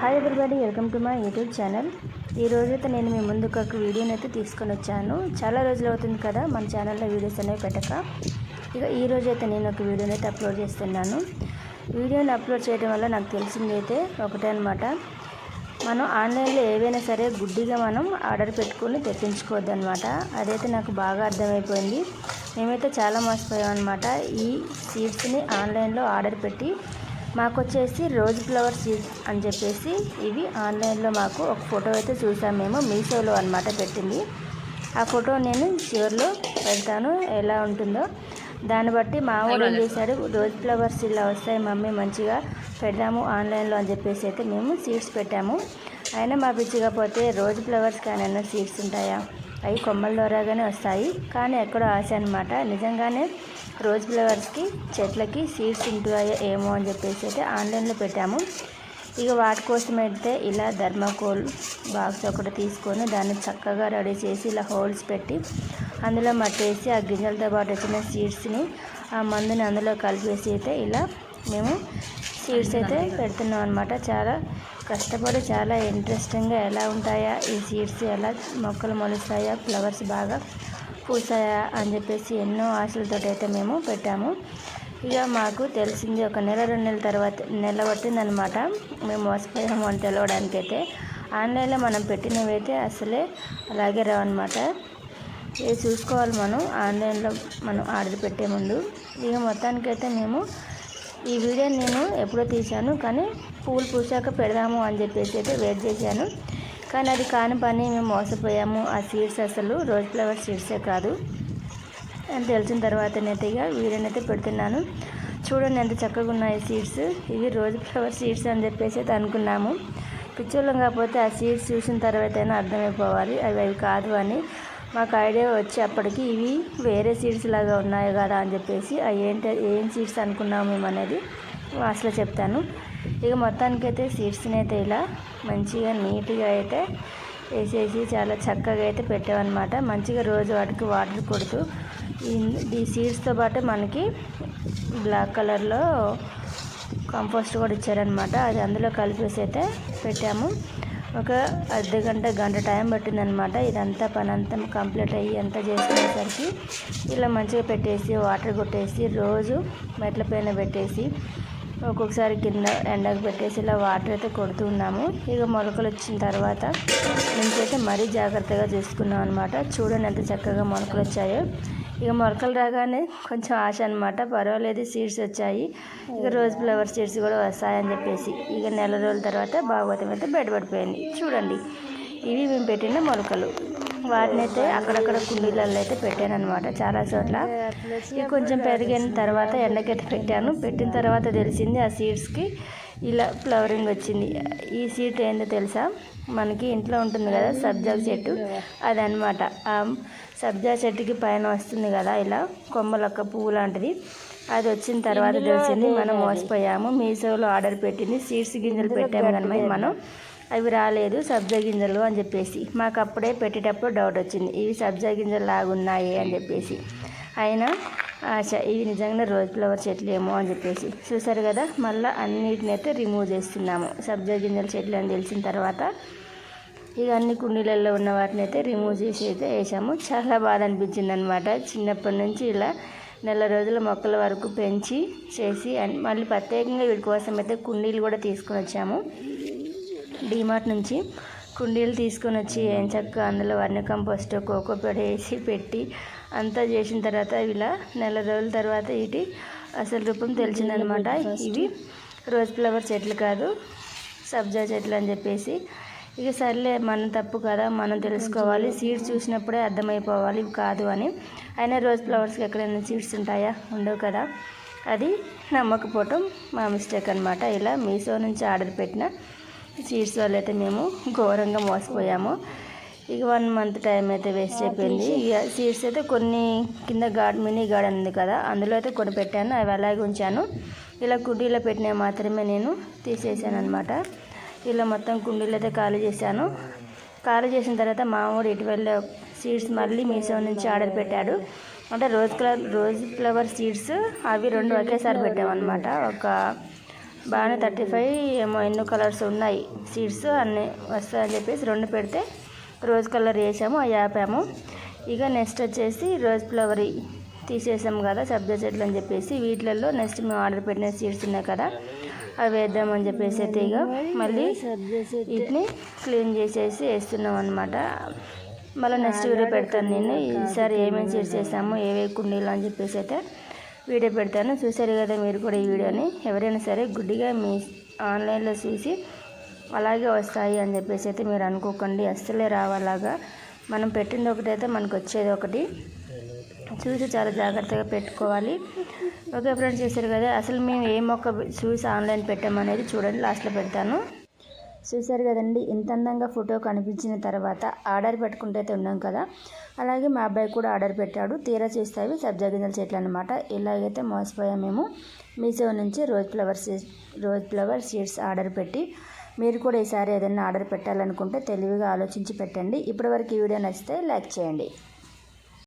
Hi everybody welcome to my YouTube channel ఈ రోజైతే నేను మీ ముందుకు ఒక వీడియోని అయితే తీసుకొని వచ్చాను. చాలా రోజులు అవుతుంది కదా మన ఛానల్లో వీడియోస్ అనేవి పెట్టక. ఇక ఈ రోజు అయితే నేను ఒక వీడియోని అయితే అప్లోడ్ చేస్తున్నాను. వీడియోని అప్లోడ్ చేయడం వల్ల నాకు తెలిసింది అయితే ఒకటే అనమాట మనం ఆన్లైన్లో ఏవైనా సరే గుడ్డిగా మనం ఆర్డర్ పెట్టుకొని తెప్పించుకోవద్దు అనమాట అదైతే నాకు బాగా అర్థమైపోయింది. మేమైతే చాలా మోసపోయాం అనమాట ఈ సీడ్స్ని ఆన్లైన్లో ఆర్డర్ పెట్టి మాకు వచ్చేసి రోజ్ ఫ్లవర్ సీడ్స్ అని చెప్పేసి ఇవి ఆన్లైన్లో మాకు ఒక ఫోటో అయితే చూసాం మేము మీషోలో అనమాట పెట్టింది. ఆ ఫోటో నేను చివరిలో పెడతాను ఎలా ఉంటుందో. దాన్ని బట్టి మా వాడు ఏం చేశాడు రోజ్ ఫ్లవర్స్ ఇలా వస్తాయి మమ్మీ మంచిగా పెడదాము ఆన్లైన్లో అని చెప్పేసి అయితే మేము సీడ్స్ పెట్టాము. అయినా మా పిచ్చిగా పోతే రోజ్ ఫ్లవర్స్ కానీ సీడ్స్ ఉంటాయా? అవి కొమ్మల ద్వారాగానే వస్తాయి. కానీ ఎక్కడో ఆశ అనమాట నిజంగానే రోజ్ ఫ్లవర్స్కి చెట్లకి సీడ్స్ ఉంటున్నాయో ఏమో అని చెప్పేసి అయితే ఆన్లైన్లో పెట్టాము. ఇక వాటి కోసం అయితే ఇలా ధర్మకోల్ బాక్స్ ఒకటి తీసుకొని దాన్ని చక్కగా రెడీ చేసి ఇలా హోల్స్ పెట్టి అందులో మట్టేసి ఆ గింజలతో పాటు వచ్చిన సీడ్స్ని ఆ మందుని అందులో కలిపేసి అయితే ఇలా మేము సీడ్స్ అయితే పెడుతున్నాం అనమాట చాలా కష్టపడి చాలా ఇంట్రెస్టింగ్గా ఎలా ఉంటాయా ఈ సీడ్స్ ఎలా మొక్కలు మొలుస్తాయా ఫ్లవర్స్ బాగా పూసాయా అని చెప్పేసి ఎన్నో ఆశలతో అయితే మేము పెట్టాము. ఇక మాకు తెలిసింది ఒక నెల రెండు నెలల తర్వాత నెల పట్టిందనమాట. మేము మోసపోయాము అని తెలవడానికి అయితే ఆన్లైన్లో మనం పెట్టినవి అయితే అసలే అలాగే రావన్నమాట. ఇది చూసుకోవాలి మనం ఆన్లైన్లో మనం ఆర్డర్ పెట్టే ముందు. ఇక మొత్తానికైతే మేము ఈ వీడియో నేను ఎప్పుడో తీశాను కానీ పూలు పూసాక పెడదాము అని చెప్పేసి అయితే వెయిట్ చేశాను. కానీ అది కాని పని మేము మోసపోయాము. ఆ సీడ్స్ అసలు రోజ్ ఫ్లవర్ సీడ్సే కాదు. అని తెలిసిన తర్వాతనైతే ఇక వీడియోని అయితే పెడుతున్నాను. చూడండి ఎంత చక్కగా ఉన్నాయి సీడ్స్ ఇవి రోజ్ ఫ్లవర్ సీడ్స్ అని చెప్పేసి అయితే అనుకున్నాము. పిచ్చోళ్ళం కాకపోతే ఆ సీడ్స్ చూసిన తర్వాత అయినా అర్థమైపోవాలి. అవి అవి కాదు అని. మాకు ఐడియా వచ్చి అప్పటికి ఇవి వేరే సీడ్స్ లాగా ఉన్నాయి కదా అని చెప్పేసి అవి ఏంటి ఏం సీడ్స్ అనుకున్నాము మేము అనేది అసలు చెప్తాను. ఇక మొత్తానికైతే సీడ్స్ని అయితే ఇలా మంచిగా నీట్గా అయితే వేసేసి చాలా చక్కగా అయితే పెట్టామన్నమాట. మంచిగా రోజు వాటికి వాటర్ కొడుతూ ఈ- ఈ సీడ్స్తో పాటు మనకి బ్లాక్ కలర్లో కంపోస్ట్ కూడా ఇచ్చారనమాట అది అందులో కలిపేసి అయితే పెట్టాము. ఒక అర్ధ గంట గంట టైం పట్టిందనమాట. ఇదంతా పని అంతా కంప్లీట్ అయ్యి అంతా చేసుకునేసరికి ఇలా మంచిగా పెట్టేసి వాటర్ కొట్టేసి రోజు మెట్ల పైన పెట్టేసి ఒక్కొక్కసారి కింద ఎండకు పెట్టేసి ఇలా వాటర్ అయితే కొడుతున్నాము ఇక మొలకలు వచ్చిన తర్వాత ఇంకైతే మరీ జాగ్రత్తగా చూసుకున్నాం అనమాట చూడండి ఎంత చక్కగా మొలకలు వచ్చాయో. ఇక మొలకలు రాగానే కొంచెం ఆశ అనమాట పర్వాలేదు సీడ్స్ వచ్చాయి. ఇక రోజ్ ఫ్లవర్ సీడ్స్ కూడా వస్తాయని చెప్పేసి ఇక నెల రోజుల తర్వాత భాగవతం అయితే బయటపడిపోయింది. చూడండి ఇవి మేము పెట్టిన మొలకలు. వాటిని అయితే అక్కడక్కడ కుండీలలో అయితే పెట్టాను అనమాట చాలా చోట్ల. ఇవి కొంచెం పెరిగిన తర్వాత ఎండకైతే పెట్టాను. పెట్టిన తర్వాత తెలిసింది ఆ సీడ్స్కి ఇలా ఫ్లవరింగ్ వచ్చింది. ఈ సీడ్ ఏందో తెలుసా? మనకి ఇంట్లో ఉంటుంది కదా సబ్జా చెట్టు. అదనమాట ఆ సబ్జా చెట్టుకి పైన వస్తుంది కదా ఇలా కొమ్మలొక్క పువ్వు లాంటిది. అది వచ్చిన తర్వాత తెలిసింది మనం మోసపోయాము. మీషోలో ఆర్డర్ పెట్టింది. సీడ్స్ గింజలు పెట్టాము కానీ మనం. అవి రాలేదు సబ్జా గింజలు అని చెప్పేసి. మాకు అప్పుడే పెట్టేటప్పుడు డౌట్ వచ్చింది. ఇవి సబ్జా గింజలు లాగున్నాయి అని చెప్పేసి. అయినా ఇవి నిజంగానే రోజ్ ఫ్లవర్ చెట్లు ఏమో అని చెప్పేసి. చూసారు కదా మళ్ళీ అన్నిటిని అయితే రిమూవ్ చేస్తున్నాము. సబ్జా గింజల చెట్లు అని తెలిసిన తర్వాత ఇక అన్ని కుండీలలో ఉన్న వాటిని అయితే రిమూవ్ చేసి అయితే వేసాము. చాలా బాధ అనిపించింది అనమాట చిన్నప్పటి నుంచి ఇలా నెల రోజుల మొక్కల వరకు పెంచి చేసి మళ్ళీ ప్రత్యేకంగా వీటి కోసం అయితే కుండీలు కూడా తీసుకొని వచ్చాము. డీమార్ట్ నుంచి కుండీలు తీసుకొని వచ్చి ఏం చక్క అందులో వర్ణ కంపోస్ట్ కోకో పొడి వేసి పెట్టి అంతా చేసిన తర్వాత ఇలా నెల రోజుల తర్వాత ఇటు అసలు రూపం తెలిసిందనమాట. ఇవి రోజ్ ఫ్లవర్ చెట్లు కాదు సబ్జా చెట్లు అని చెప్పేసి. ఇక సర్లే మన తప్పు కదా మనం తెలుసుకోవాలి. సీడ్స్ చూసినప్పుడే అర్థమైపోవాలి ఇవి కాదు అని. అయినా రోజ్ ఫ్లవర్స్కి ఎక్కడైనా సీడ్స్ ఉంటాయా? ఉండవు కదా. అది నమ్మకపోవటం మా మిస్టేక్ అనమాట. ఇలా మీషో నుంచి ఆర్డర్ పెట్టిన సీడ్స్ వల్ల అయితే మేము ఘోరంగా మోసపోయాము. ఇక వన్ మంత్ టైం అయితే వేస్ట్ అయిపోయింది. ఇక సీడ్స్ అయితే కొన్ని కింద గార్డ్ మినీ గార్డెన్ ఉంది కదా అందులో అయితే కొన్ని పెట్టాను. అవి అలాగే ఉంచాను. ఇలా కుండీలో పెట్టినవి మాత్రమే నేను తీసేసాను అనమాట ఇలా మొత్తం కుండీలు అయితే ఖాళీ చేశాను. ఖాళీ చేసిన తర్వాత మామూడు ఇటీవల సీడ్స్ మళ్ళీ మీషో నుంచి ఆర్డర్ పెట్టాడు. అంటే rose colour rose flower seeds అవి రెండు ఒకేసారి పెట్టామన్నమాట ఒక బాగానే థర్టీ ఫైవ్ ఏమో ఎన్నో కలర్స్ ఉన్నాయి సీడ్స్ అన్నీ వస్తాయని చెప్పేసి రెండు పెడితే రోజ్ కలర్ వేసాము అవి ఆపాము. ఇక నెక్స్ట్ వచ్చేసి రోజ్ ఫ్లవర్ తీసేసాము కదా సబ్జా చెట్లు అని చెప్పేసి. వీటిలలో నెక్స్ట్ మేము ఆర్డర్ పెట్టిన సీడ్స్ ఉన్నాయి కదా అవి వేద్దామని చెప్పేసి అయితే ఇక మళ్ళీ వీటిని క్లీన్ చేసేసి వేస్తున్నాం అనమాట మళ్ళీ నెక్స్ట్ వీడియో పెడతాను నేను. ఈసారి ఏమేమి సీడ్స్ వేసాము ఏవే కుండీలు అని చెప్పేసి అయితే వీడియో పెడతాను. చూసారు కదా మీరు కూడా ఈ వీడియోని. ఎవరైనా సరే గుడ్డిగా మీ ఆన్లైన్లో చూసి అలాగే వస్తాయి అని చెప్పేసి అయితే మీరు అనుకోకండి. అస్సలే రావాలాగా. మనం పెట్టింది ఒకటి అయితే మనకు వచ్చేది ఒకటి. చూసి చాలా జాగ్రత్తగా పెట్టుకోవాలి. ఓకే ఫ్రెండ్స్ చేశారు కదా? అసలు మేము ఏ మొక్క చూసి ఆన్లైన్ పెట్టామనేది చూడండి. లాస్ట్లో పెడతాను. చూసారు కదండి? ఇంత అందంగా ఫోటో కనిపించిన తర్వాత ఆర్డర్ పెట్టుకుంటే అయితే ఉన్నాం కదా? అలాగే మా అబ్బాయి కూడా ఆర్డర్ పెట్టాడు. తీరా చూస్తావి సబ్జా గింజల చెట్లు అనమాట ఇలాగైతే మోసపోయాం మేము. మీషో నుంచి rose flower seeds rose flower seeds order పెట్టి మీరు కూడా ఈసారి ఏదైనా ఆర్డర్ పెట్టాలనుకుంటే తెలివిగా ఆలోచించి పెట్టండి. ఇప్పటివరకు ఈ వీడియో నచ్చితే లైక్ చేయండి.